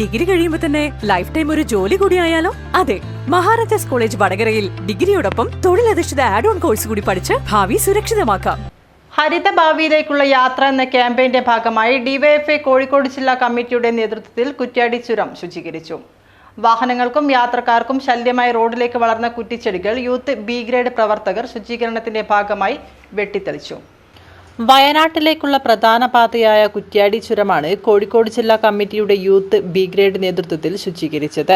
Degree കഴിയുമ്പോൾ തന്നെ life time ഒരു ജോലി കൂടി ആയാലോ? അതെ മഹാരാജാസ് കോളേജ് വടകരയിൽ ഡിഗ്രിയോടൊപ്പം തൊഴിലധിഷ്ഠിത ആഡ് ഓൺ കോഴ്സ് കൂടി പഠിച്ച് ഭാവി സുരക്ഷിതമാക്കാം. ഹരിത ഭാവിയിലേക്കുള്ള യാത്ര എന്ന ക്യാമ്പയിന്റെ ഭാഗമായി ഡിവൈഎഫ്ഐ കോഴിക്കോട് ജില്ലാ കമ്മിറ്റിയുടെ നേതൃത്വത്തിൽ കുറ്റ്യാടി ചുരം ശുചീകരിച്ചു. വാഹനങ്ങൾക്കും യാത്രക്കാർക്കും ശല്യമായി റോഡിലേക്ക് വളർന്ന കുറ്റിച്ചെടികൾ യൂത്ത് ബി ഗ്രേഡ് പ്രവർത്തകർ ശുചീകരണത്തിന്റെ ഭാഗമായി വെട്ടിത്തെളിച്ചു. വയനാട്ടിലേക്കുള്ള പ്രധാന പാതയായ കുറ്റ്യാടി ചുരമാണ് കോഴിക്കോട് ജില്ലാ കമ്മിറ്റിയുടെ യൂത്ത് ബി ഗ്രേഡ് നേതൃത്വത്തിൽ ശുചീകരിച്ചത്.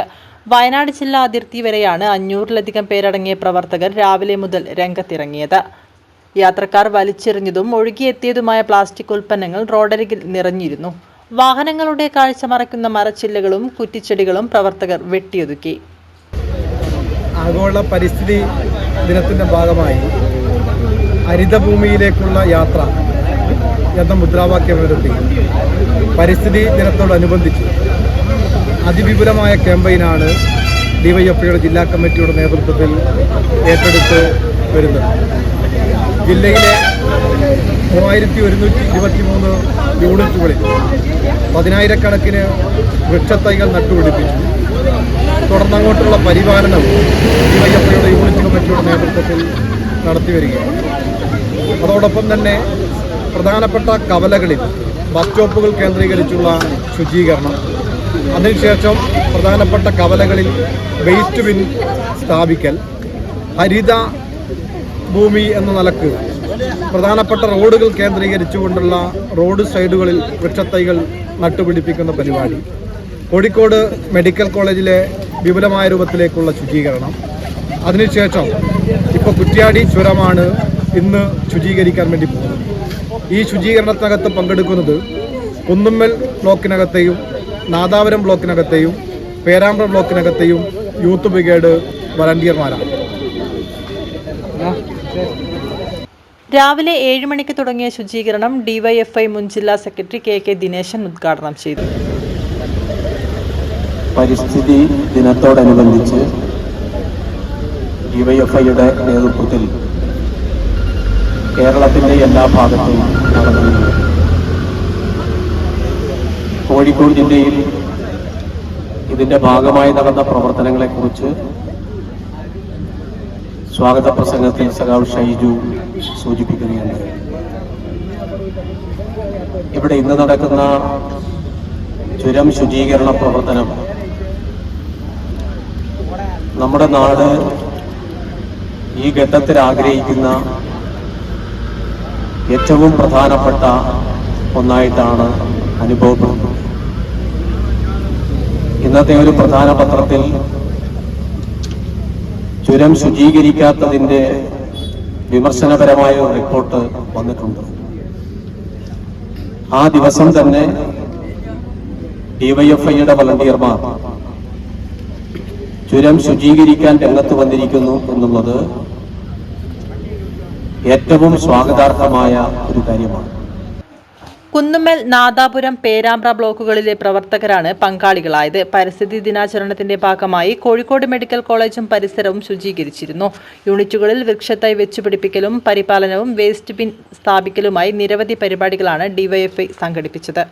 വയനാട് ജില്ലാ അതിർത്തി വരെയാണ് അഞ്ഞൂറിലധികം പേരടങ്ങിയ പ്രവർത്തകർ രാവിലെ മുതൽ രംഗത്തിറങ്ങിയത്. യാത്രക്കാർ വലിച്ചെറിഞ്ഞതും ഒഴുകിയെത്തിയതുമായ പ്ലാസ്റ്റിക് ഉൽപ്പന്നങ്ങൾ റോഡരികിൽ നിറഞ്ഞിരുന്നു. വാഹനങ്ങളുടെ കാഴ്ച മറയ്ക്കുന്ന മരച്ചില്ലകളും കുറ്റിച്ചെടികളും പ്രവർത്തകർ വെട്ടിയൊതുക്കി. ആഗോള പരിസ്ഥിതി ദിനത്തിന്റെ ഭാഗമായി ഹരിതഭൂമിയിലേക്കുള്ള യാത്ര എന്ന മുദ്രാവാക്യം ഉയർത്തി. പരിസ്ഥിതി ദിനത്തോടനുബന്ധിച്ച് അതിവിപുലമായ ക്യാമ്പയിനാണ് ഡിവൈഎഫ്ഐയുടെ ജില്ലാ കമ്മിറ്റിയുടെ നേതൃത്വത്തിൽ ഏറ്റെടുത്ത് വരുന്നത്. ജില്ലയിലെ മൂവായിരത്തി ഒരുന്നൂറ്റി ഇരുപത്തി മൂന്ന് യൂണിറ്റുകളിൽ പതിനായിരക്കണക്കിന് വൃക്ഷത്തൈകൾ നട്ടുപിടിപ്പിച്ചു. തുടർന്നങ്ങോട്ടുള്ള പരിപാലനം ഡിവൈഎഫ്ഐയുടെ യൂണിറ്റ് കമ്മിറ്റിയുടെ നേതൃത്വത്തിൽ നടത്തി വരികയാണ് അതോടൊപ്പം തന്നെ പ്രധാനപ്പെട്ട കവലകളിൽ ബസ് സ്റ്റോപ്പുകൾ കേന്ദ്രീകരിച്ചുള്ള ശുചീകരണം. അതിനുശേഷം പ്രധാനപ്പെട്ട കവലകളിൽ വേസ്റ്റ് ബിൻ സ്ഥാപിക്കൽ ഹരിത ഭൂമി എന്ന നിലയ്ക്ക് പ്രധാനപ്പെട്ട റോഡുകൾ കേന്ദ്രീകരിച്ചുകൊണ്ടുള്ള റോഡ് സൈഡുകളിൽ വൃക്ഷത്തൈകൾ നട്ടുപിടിപ്പിക്കുന്ന പരിപാടി. കോഴിക്കോട് മെഡിക്കൽ കോളേജിലെ വിപുലമായ രൂപത്തിലേക്കുള്ള ശുചീകരണം. അതിനുശേഷം ഇപ്പോൾ കുറ്റ്യാടി ചുരമാണ് ഇന്ന് ശുചീകരിക്കാൻ വേണ്ടി പോകുന്നത് ഈ ശുചീകരണത്തിനകത്ത് പങ്കെടുക്കുന്നത് കുന്നുമ്മൽ ബ്ലോക്കിനകത്തെയും നാദാപുരം ബ്ലോക്കിനകത്തെയും പേരാമ്പ്ര ബ്ലോക്കിനകത്തെയും യൂത്ത് ബ്രിഗേഡ് വളണ്ടിയർമാരാണ് രാവിലെ ഏഴ് മണിക്ക് തുടങ്ങിയ ശുചീകരണം ഡിവൈഎഫ്ഐ മുൻ ജില്ലാ സെക്രട്ടറി കെ കെ ദിനേശൻ ഉദ്ഘാടനം ചെയ്തു. പരിസ്ഥിതി ദിനത്തോടനുബന്ധിച്ച് ഡിവൈഎഫ്ഐയുടെ നേതൃത്വത്തിൽ കേരളത്തിന്റെ എല്ലാ ഭാഗത്തും നടന്നിരുന്നു കോഴിക്കോട് ജില്ലയിൽ ഇതിന്റെ ഭാഗമായി നടന്ന പ്രവർത്തനങ്ങളെക്കുറിച്ച് സ്വാഗത പ്രസംഗത്തിൽ സഖാവ് ഷൈജു സൂചിപ്പിക്കുകയുണ്ട് ഇവിടെ ഇന്ന് നടക്കുന്ന ചുരം ശുചീകരണ പ്രവർത്തനം നമ്മുടെ നാട് ഈ ഘട്ടത്തിൽ ആഗ്രഹിക്കുന്ന ഏറ്റവും പ്രധാനപ്പെട്ട ഒന്നായിട്ടാണ് അനുഭവപ്പെടുന്നത്. ഇന്നത്തെ ഒരു പ്രധാന പത്രത്തിൽ ചുരം ശുചീകരിക്കാത്തതിന്റെ വിമർശനപരമായ ഒരു റിപ്പോർട്ട് വന്നിട്ടുണ്ട്. ആ ദിവസം തന്നെ ഡിവൈഎഫ്ഐയുടെ വളണ്ടിയർമാർ ചുരം ശുചീകരിക്കാൻ രംഗത്ത് വന്നിരിക്കുന്നു എന്നുള്ളത് ഏറ്റവും സ്വാഗതാർഹമായ ഒരു കാര്യമാണ്. കുന്നുമ്മൽ നാദാപുരം പേരാമ്പ്ര ബ്ലോക്കുകളിലെ പ്രവർത്തകരാണ് പങ്കാളികളായത്. പരിസ്ഥിതി ദിനാചരണത്തിന്റെ ഭാഗമായി കോഴിക്കോട് മെഡിക്കൽ കോളേജും പരിസരവും ശുചീകരിച്ചിരുന്നു. യൂണിറ്റുകളിൽ വൃക്ഷത്തൈ വെച്ചുപിടിപ്പിക്കലും പരിപാലനവും വേസ്റ്റ് ബിൻ സ്ഥാപിക്കലുമായി നിരവധി പരിപാടികളാണ് ഡിവൈഎഫ്ഐ സംഘടിപ്പിച്ചത്.